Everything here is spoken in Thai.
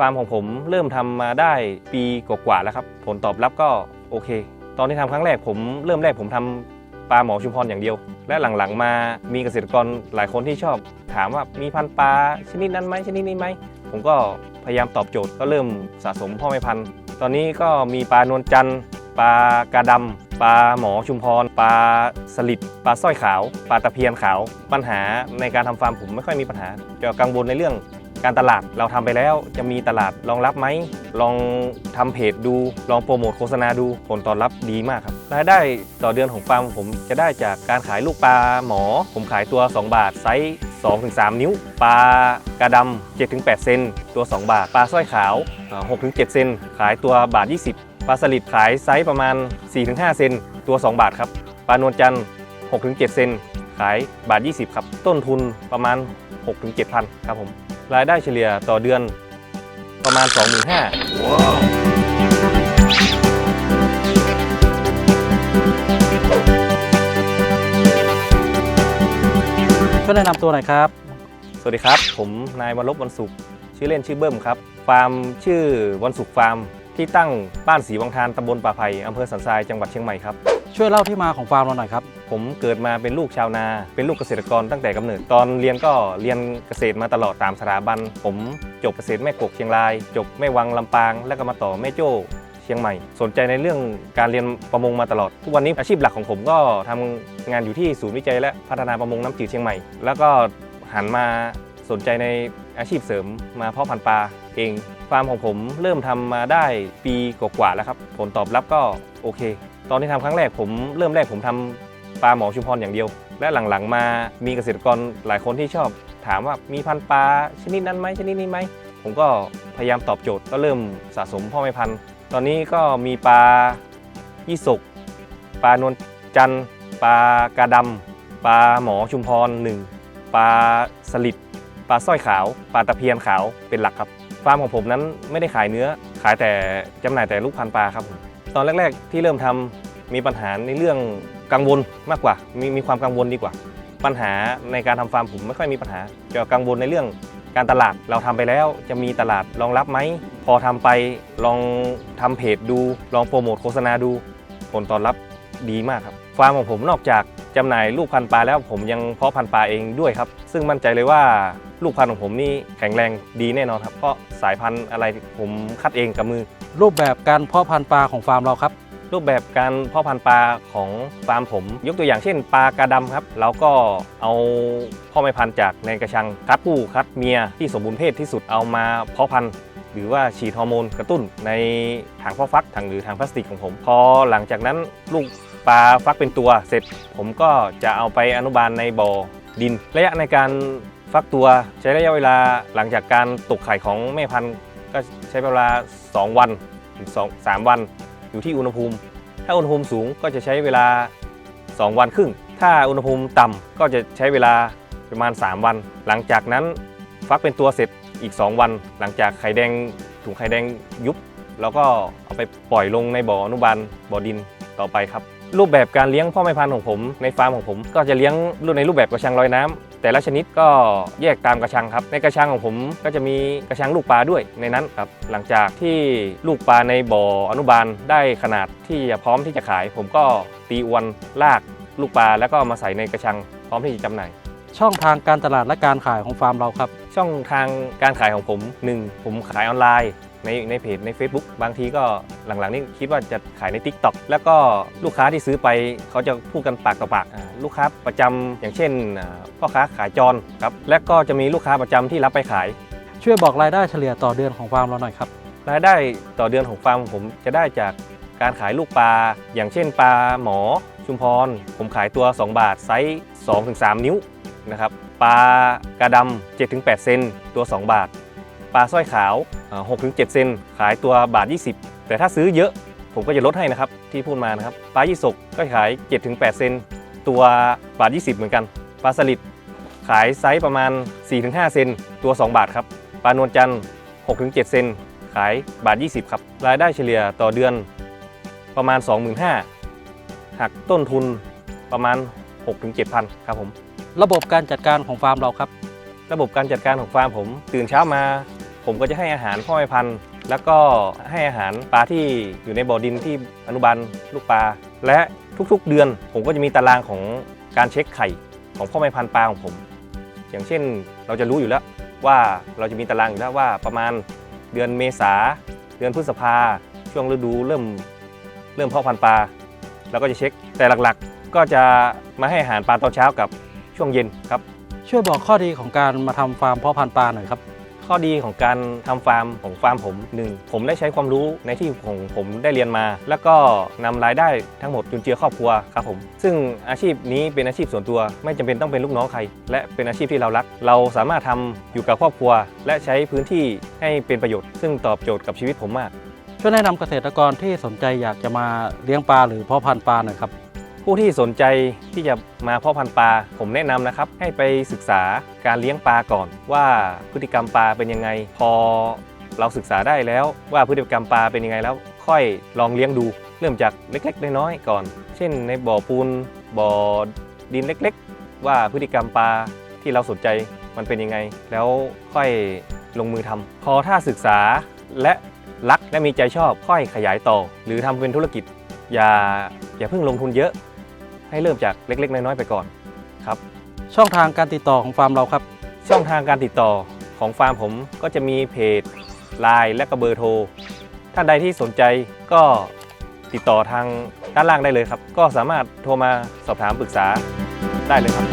ฟาร์มของผมเริ่มทำมาได้ปีกว่าๆแล้วครับ ผลตอบรับก็โอเค ตอนที่ทำครั้งแรกผมเริ่มแรกผมทำปลาหมอชุมพรอย่างเดียว และหลังๆ มามีเกษตรกรหลายคนที่ชอบ ถามว่ามีพันธุ์ปลาชนิดนั้นไหมชนิดนี้ไหมผมก็พยายามตอบโจทย์ก็เริ่มสะสมพ่อแม่พันธุ์ ตอนนี้ก็มีปลานวลจันทร์ปลากระดำปลาหมอชุมพรปลาสลิดปลาสร้อยขาว ปลาตะเพียนขาว ปัญหาในการทำฟาร์มผมไม่ค่อยมีปัญหาจะกังวลในเรื่อง การตลาดเราทำไปแล้วจะมีตลาดรองรับไหม ลองทำเพจดู ลองโปรโมทโฆษณาดูผลตอบรับดีมากครับรายได้ต่อเดือนของฟาร์มผมจะได้จากการขายลูกปลาหมอ ผมขายตัว 2 บาทไซส์2-3 นิ้ว ปลากระดำ7-8 เซนตัว 2 บาท ปลาสร้อยขาว 6-7 เซนขายตัวบาท 20 ปลาสลิดขายไซส์ประมาณ 4-5 เซนตัว 2 บาทครับปลานวลจันทร์6-7 เซนขายบาท 20 ครับ ต้นทุนประมาณ 6-7พันครับผม รายได้เฉลี่ยต่อเดือนประมาณ 25,000ช่วยแนะนำตัวหน่อยครับ สวัสดีครับ ผมนายวรลบวันสุข ชื่อเล่นชื่อเบิ้มครับ ฟาร์มชื่อวันสุขฟาร์ม ที่ตั้งบ้านศรีวังทานตำบลป่าไผ่อำเภอสันทรายจังหวัดเชียงใหม่ครับ ช่วยเล่าที่มาของฟาร์มเราหน่อยครับ ผมเกิดมาเป็นลูกชาวนา เป็นลูกเกษตรกรตั้งแต่กำเนิด ตอนเรียนก็เรียนเกษตรมาตลอดตามสถาบัน ผมจบเกษตรแม่กกเชียงราย จบแม่วังลำปาง แล้วก็มาต่อแม่โจ้เชียงใหม่ สนใจในเรื่องการเรียนประมงมาตลอด ทุกวันนี้อาชีพหลักของผมก็ทำงานอยู่ที่ศูนย์วิจัยและพัฒนาประมงน้ำจืดเชียงใหม่ แล้วก็หันมา สนใจในอาชีพเสริมมาเพาะพันธุ์ปลาเอง ฟาร์มของผมเริ่มทำมาได้ปีกว่าๆแล้วครับ ผลตอบรับก็โอเค ตอนที่ทำครั้งแรกผมเริ่มแรกผมทำปลาหมอชุมพรอย่างเดียว และหลังๆมามีเกษตรกรหลายคนที่ชอบ ถามว่ามีพันธุ์ปลาชนิดนั้นไหมชนิดนี้ไหมผมก็พยายามตอบโจทย์ก็เริ่มสะสมพ่อแม่พันธุ์ ตอนนี้ก็มีปลายี่สกปลานวลจันทร์ปลากระดำปลาหมอชุมพรหนึ่งปลาสลิด ปลาสร้อยขาว ปลาตะเพียนขาวเป็นหลักครับ ฟาร์มของผมนั้นไม่ได้ขายเนื้อ ขายแต่จำหน่ายแต่ลูกพันธุ์ปลาครับผมตอนแรก ๆ ที่เริ่มทำมีปัญหาในเรื่องกังวลมากกว่า มีมีความกังวลดีกว่า ปัญหาในการทำฟาร์มผมไม่ค่อยมีปัญหาจะกังวลในเรื่องการตลาดเราทำไปแล้วจะมีตลาดรองรับไหม พอทำไปลองทำเพจดู ลองโปรโมทโฆษณาดู ผลตอบรับดีมากครับ ฟาร์มของผมนอกจากจำหน่ายลูกพันธุ์ปลาแล้วผมยังเพาะพันธุ์ปลาเองด้วยครับ ซึ่งมั่นใจเลยว่า ลูกพันธุ์ของผมนี่แข็งแรงดีแน่นอนครับ เพราะสายพันธุ์อะไรผมคัดเองกับมือ รูปแบบการเพาะพันธุ์ปลาของฟาร์มเราครับ รูปแบบการเพาะพันธุ์ปลาของฟาร์มผม ยกตัวอย่างเช่น ปลากระดำครับเราก็เอาพ่อแม่พันธุ์จากในกระชังคัดผู้คัดเมียที่สมบูรณ์เพศที่สุดเอามาเพาะพันธุ์หรือว่าฉีดฮอร์โมนกระตุ้นในถังเพาะฟักถังหรือถังพลาสติกของผม พอหลังจากนั้นลูกปลาฟักเป็นตัวเสร็จ ผมก็จะเอาไปอนุบาลในบ่อดิน ระยะในการ ฟักตัวใช้ระยะเวลาหลังจากการตกไข่ของแม่พันธุ์ก็ใช้เวลา 2 วันถึง2 3วัน อยู่ที่อุณหภูมิ ถ้าอุณหภูมิสูงก็จะใช้เวลา 2 วันครึ่ง ถ้าอุณหภูมิต่ำก็จะใช้เวลาประมาณ 3 วัน หลังจากนั้นฟักเป็นตัวเสร็จอีก 2 วัน หลังจากไข่แดงถุงไข่แดงยุบ แล้วก็เอาไปปล่อยลงในบ่ออนุบาลบ่อดินต่อไปครับ รูปแบบการเลี้ยงพ่อแม่พันธุ์ของผมในฟาร์มของผม ก็จะเลี้ยงรูปในรูปแบบกระชังลอยน้ำแต่ละชนิดก็แยกตามกระชังครับ ในกระชังของผมก็จะมีกระชังลูกปลาด้วยในนั้นครับ หลังจากที่ลูกปลาในบ่ออนุบาลได้ขนาดที่จะพร้อมที่จะขาย ผมก็ตีอวนลากลูกปลาแล้วก็มาใส่ในกระชังพร้อมที่จะจำหน่ายช่องทางการตลาดและการขายของฟาร์มเราครับ ช่องทางการขายของผม 1 ผมขายออนไลน์ ในในเพจใน Facebook บางทีก็หลังๆนี่คิดว่าจะขายใน Tik t o อกแล้วก็ลูกค้าที่ซื้อไปเขาจะพูดกันปากต่อปากอ่าลูกค้าประจำอย่างเช่นอ่าพ่อค้าขายจรครับและก็จะมีลูกค้าประจำที่รับไปขาย ช่วยบอกรายได้เฉลี่ยต่อเดือนของฟาร์มเราหน่อยครับ รายได้ต่อเดือนของฟาร์มผมจะได้จากการขายลูกปลา อย่างเช่นปลาหมอชุมพร ผมขายตัว 2 บาท ไซส์2-3 นิ้วนะครับปลากระดำ7-8 เซนตัว 2 บาท ปลาสร้อยขาวอ่า6-7 เซนขายตัวบาท 20 แต่ถ้าซื้อเยอะผมก็จะลดให้นะครับที่พูดมานะครับปลายี่สกก็ขาย 7-8 เซนตัวบาท 20 เหมือนกัน ปลาสลิดขายไซส์ประมาณ 4-5 เซนตัว 2 บาทครับปลานวลจันทร์ 6-7 เซนขายบาท 20 ครับรายได้เฉลี่ยต่อเดือนประมาณ 25,000หักต้นทุนประมาณ 6-7พันครับผมระบบการจัดการของฟาร์มเราครับ ระบบการจัดการของฟาร์มผม ตื่นเช้ามา ผมก็จะให้อาหารพ่อแม่พันธุ์ แล้วก็ให้อาหารปลาที่อยู่ในบ่อดินที่อนุบาลลูกปลา และทุกๆเดือน ผมก็จะมีตารางของการเช็คไข่ของพ่อแม่พันธุ์ปลาของผม อย่างเช่นเราจะรู้อยู่แล้วว่าเราจะมีตารางอยู่แล้วว่าประมาณเดือนเมษาเดือนพฤษภาช่วงฤดูเริ่มเริ่มเพาะพันธุ์ปลาเราก็จะเช็คแต่หลักๆ ก็จะมาให้อาหารปลาตอนเช้ากับช่วงเย็นครับ ช่วยบอกข้อดีของการมาทำฟาร์มเพาะพันธุ์ปลาหน่อยครับ ข้อดีของการทำฟาร์มของฟาร์มผมหนึ่งผมได้ใช้ความรู้ในที่ของผมได้เรียนมา แล้วก็นำรายได้ทั้งหมดจุนเจือครอบครัวครับผม ซึ่งอาชีพนี้เป็นอาชีพส่วนตัว ไม่จำเป็นต้องเป็นลูกน้องใคร และเป็นอาชีพที่เรารัก เราสามารถทำอยู่กับครอบครัว และใช้พื้นที่ให้เป็นประโยชน์ ซึ่งตอบโจทย์กับชีวิตผมมากช่วยแนะนำเกษตรกรที่สนใจอยากจะมาเลี้ยงปลาหรือเพาะพันธุ์ปลาหน่อยครับ ผู้ที่สนใจที่จะมาเพาะพันธุ์ปลาผมแนะนำนะครับ ให้ไปศึกษาการเลี้ยงปลาก่อน ว่าพฤติกรรมปลาเป็นยังไง พอเราศึกษาได้แล้วว่าพฤติกรรมปลาเป็นยังไงแล้ว ค่อยลองเลี้ยงดู เริ่มจากเล็กๆน้อยๆก่อน เช่น ในบ่อปูนบ่อดินเล็กๆ ว่าพฤติกรรมปลาที่เราสนใจมันเป็นยังไง แล้วค่อยลงมือทำพอถ้าศึกษาและรักและมีใจชอบค่อยขยายต่อ หรือทำเป็นธุรกิจ อย่าอย่าเพิ่งลงทุนเยอะ ให้เริ่มจากเล็ก ๆ น้อยๆไปก่อนครับ ช่องทางการติดต่อของฟาร์มเราครับ ช่องทางการติดต่อของฟาร์มผมก็จะมีเพจ Line และก็เบอร์โทรท่านใดที่สนใจก็ติดต่อทางด้านล่างได้เลยครับ ก็สามารถโทรมาสอบถามปรึกษาได้เลยครับ